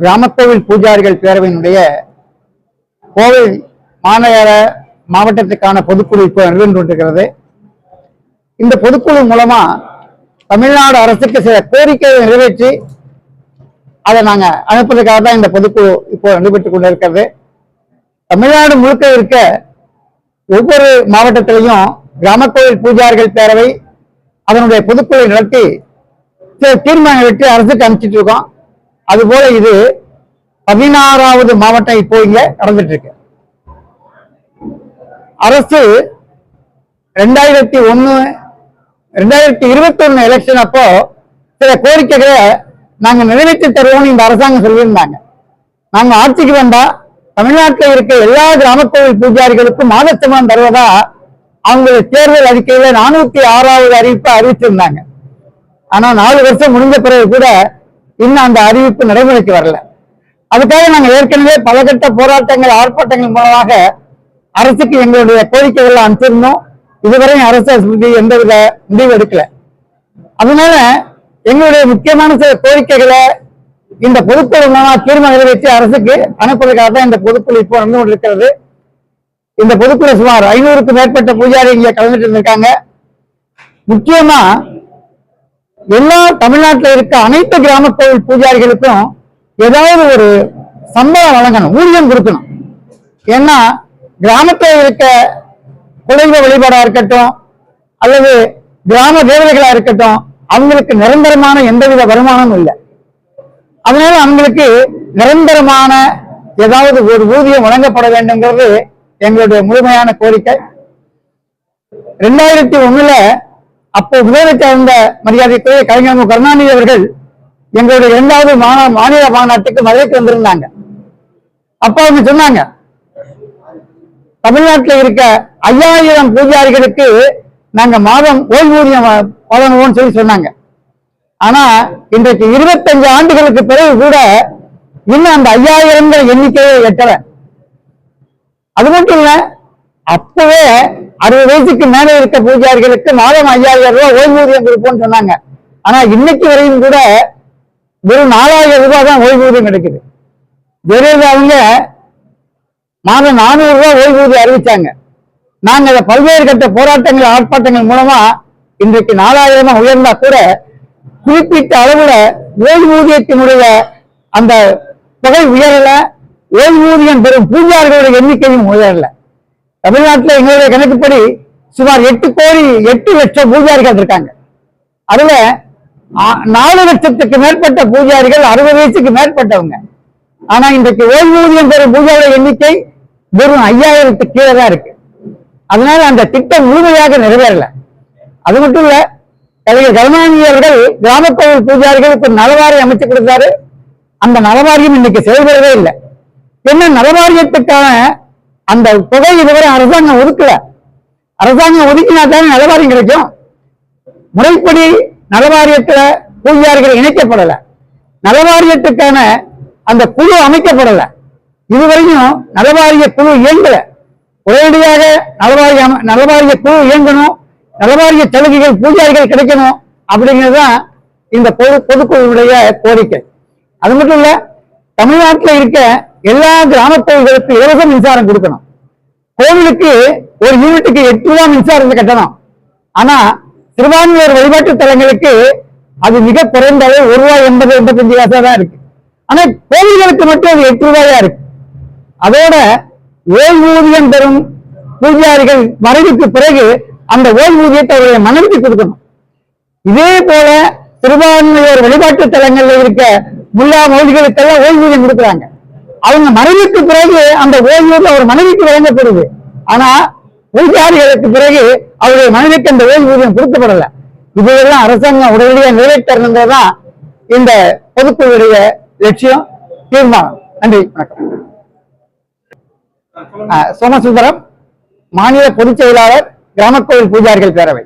கிராமக்கோவில் பூஜாரிகள் பேரவையினுடைய கோவை மாநகர மாவட்டத்துக்கான பொதுக்குழு இப்போ நிறுவனம் கொண்டிருக்கிறது. இந்த பொதுக்குழு மூலமா தமிழ்நாடு அரசுக்கு சில கோரிக்கைகளை நிறைவேற்றி அதை நாங்க அனுப்புறதுக்காக தான் இந்த பொதுக்குழு இப்போ நடைபெற்றுக் கொண்டிருக்கிறது. தமிழ்நாடு முழுக்க இருக்க ஒவ்வொரு மாவட்டத்திலையும் கிராமக்கோவில் பூஜாரிகள் பேரவை அதனுடைய பொதுக்குழு நடத்தி சில தீர்மானம் வெற்றி அரசுக்கு அனுப்பிச்சிட்டு இருக்கோம். அதுபோல இது பதினாறாவது மாவட்டம் இப்போ இங்க நடந்துட்டு இருக்கு அரசு ரெண்டாயிரத்தி ஒண்ணு ரெண்டாயிரத்தி இருபத்தி ஒண்ணு எலெக்ஷன் அப்போ சில கோரிக்கைகளை நாங்க நிறைவேற்றி தருவோம்னு இந்த அரசாங்கம் சொல்லியிருந்தாங்க. நாங்க ஆட்சிக்கு வந்தா தமிழ்நாட்டில் இருக்க எல்லா கிராமக்கோவில் பூஜாரிகளுக்கும் மாதச்சம்பளம் தருவதா அவங்களுடைய தேர்தல் அறிக்கையில நானூத்தி ஆறாவது அறிவிப்பை அறிவிச்சிருந்தாங்க. ஆனா நாலு வருஷம் முடிஞ்ச பிறகு கூட இன்னும் அந்த அறிவிப்பு நடைமுறைக்கு வரல. அதுக்காக நாங்கள் ஏற்கனவே பலகட்ட போராட்டங்கள் ஆர்ப்பாட்டங்கள் மூலமாக அரசுக்கு எங்களுடைய கோரிக்கைகள் அனுப்பிச்சிருந்தோம் இதுவரை அரசு அதை பத்தி எந்தவித முடிவு எடுக்கல. அதனால எங்களுடைய முக்கியமான சில கோரிக்கைகளை இந்த பொதுக்குழு மூலமா தீர்மானம் நிறைவேற்றி அரசுக்கு அனுப்புவதற்காக தான் இந்த பொதுக்குழு இப்போ நடந்து கொண்டிருக்கிறது. இந்த பொதுக்குழு சுமார் ஐநூறுக்கும் மேற்பட்ட பூஜாரி இங்கே கலந்துட்டு இருந்திருக்காங்க. முக்கியமா எல்லா தமிழ்நாட்டில் இருக்க அனைத்து கிராம கோவில் பூஜாரிகளுக்கும் ஏதாவது ஒரு சம்பளம் வழங்கணும் ஊதியம் கொடுக்கணும். ஏன்னா கிராமத்தில் இருக்க குலதெய்வ வழிபாடா இருக்கட்டும் அல்லது கிராம தேவதைகளா இருக்கட்டும் அவங்களுக்கு நிரந்தரமான எந்தவித வருமானமும் இல்லை. அதனால அவங்களுக்கு நிரந்தரமான ஏதாவது ஒரு ஊதியம் வழங்கப்பட வேண்டும்ங்கிறது எங்களுடைய முழுமையான கோரிக்கை. ரெண்டாயிரத்தி ஒண்ணுல அப்போ முதலமைச்சர் இருந்த மரியாதைக்குரிய கலைஞர் மு. கருணாநிதி அவர்கள் எங்களுடைய இரண்டாவது மாநில மாநாட்டுக்கு மதுரைக்கு வந்திருந்தாங்க. அப்ப அவங்க சொன்னாங்க தமிழ்நாட்டில் இருக்க ஐயாயிரம் பூஜாரிகளுக்கு நாங்க மாதம் ஓய்வூதியம் வ- வழங்குவோம்னு சொல்லி சொன்னாங்க. ஆனா இன்றைக்கு இருபத்தஞ்சு ஆண்டுகளுக்கு பிறகு கூட இன்னும் அந்த ஐயாயிரங்கிற எண்ணிக்கையை எட்டல. அது மட்டும் இல்ல அப்பவே அறுபது வயசுக்கு மேல இருக்க பூஜாரிகளுக்கு மாதம் ஐயாயிரம் ரூபாய் ஓய்வூதியம் கொடுப்போம்னு சொன்னாங்க. ஆனா இன்னைக்கு வரையும் கூட வெறும் நாலாயிரம் ரூபாய் தான் ஓய்வூதியம் கிடைக்குது ஜெயலலிதா அவங்க மாதம் நானூறு ரூபாய் ஓய்வூதியம் அறிவிச்சாங்க. நாங்க அதை பல்வேறு கட்ட போராட்டங்கள் ஆர்ப்பாட்டங்கள் மூலமா இன்றைக்கு நாலாயிரமா உயர்ந்தா கூட குறிப்பிட்ட அளவுல ஓய்வூதியத்தினுடைய அந்த தொகை உயரல ஓய்வூதியம் பெறும் பூஜாரிகளுடைய எண்ணிக்கையும் உயரல. தமிழ்நாட்டில் எங்களுடைய கணக்குப்படி சுமார் எட்டு கோடி எட்டு லட்சம் பூஜாரிகள் இருக்காங்க அதுல நாலு லட்சத்துக்கு மேற்பட்ட பூஜாரிகள் அறுபது வயசுக்கு மேற்பட்டவங்க. ஆனா இன்றைக்கு ஓய்வூதியம் பெறும் பூஜாரிகள் எண்ணிக்கை வெறும் ஐயாயிரத்துக்கு கீழே தான் இருக்கு. அதனால அந்த திட்டம் முழுமையாக நிறைவேறல. அது மட்டும் இல்ல கலைஞர் கருணாநிதி அவர்கள் கிராமக்கோவில் பூஜாரிகளுக்கு ஒரு நலவாரியம் அமைச்சு கொடுத்தாரு. அந்த நலவாரியம் இன்னைக்கு செயல்படவே இல்லை. என்ன நலவாரியத்துக்கான அந்த தொகை இதுவரை அரசாங்கம் ஒதுக்கல. அரசாங்கம் ஒதுக்கினா தானே நலவாரியம் கிடைக்கும். முறைப்படி நலவாரியத்துல பூஜாரிகள் இணைக்கப்படல. நலவாரியத்துக்கான அந்த குழு அமைக்கப்படல. இதுவரையும் நலவாரிய குழு இயங்கல. உடனடியாக நலவாரிய நலவாரிய குழு இயங்கணும். நலவாரிய சலுகைகள் பூஜாரிகள் கிடைக்கணும் அப்படிங்கிறதுதான் இந்த பொது பொதுக்குழுவுடைய கோரிக்கை. அது மட்டும் இல்ல தமிழ்நாட்டில் இருக்க எல்லா கிராம கோவில்களுக்கு இலவச மின்சாரம் கொடுக்கணும். கோவிலுக்கு ஒரு யூனிட்டுக்கு எட்டு ரூபா மின்சாரத்தை கட்டணும். ஆனா சிறுபான்மையோர் வழிபாட்டு தலங்களுக்கு அது மிக குறைந்த அளவு ஒரு ரூபாய் எண்பது எண்பத்தஞ்சு காசா தான் இருக்கு. ஆனா கோவில்களுக்கு மட்டும் அது எட்டு ரூபாயா இருக்கு. அதோட ஓய்வூதியம் பெறும் பூஜாரிகள் மறைவுக்கு பிறகு அந்த ஓய்வூதியத்தை அவருடைய மனைவிக்கு கொடுக்கணும். இதே போல சிறுபான்மையோர் வழிபாட்டு தலங்கள்ல இருக்க முல்லா மௌலிகளுக்கெல்லாம் ஓய்வூதியம் கொடுக்குறாங்க. அவங்க மனைவிக்கு பிறகு அந்த ஓய்வூர் அவர் மனைவிக்கு வழங்கப்படுது. ஆனா பூஜாரிகளுக்கு பிறகு அவருடைய மனைவிக்கு அந்த ஓய்வூதியம் கொடுக்கப்படல. இதையெல்லாம் அரசாங்கம் உடனடியாக நிறைவேற்றணுங்கிறதுதான் இந்த பொதுக்குழுடைய லட்சியம் தீர்மானம். நன்றி வணக்கம். சோமசுந்தரம் மாநில பொதுச் செயலாளர் கிராமக்கோவில் பூஜாரிகள் பேரவை.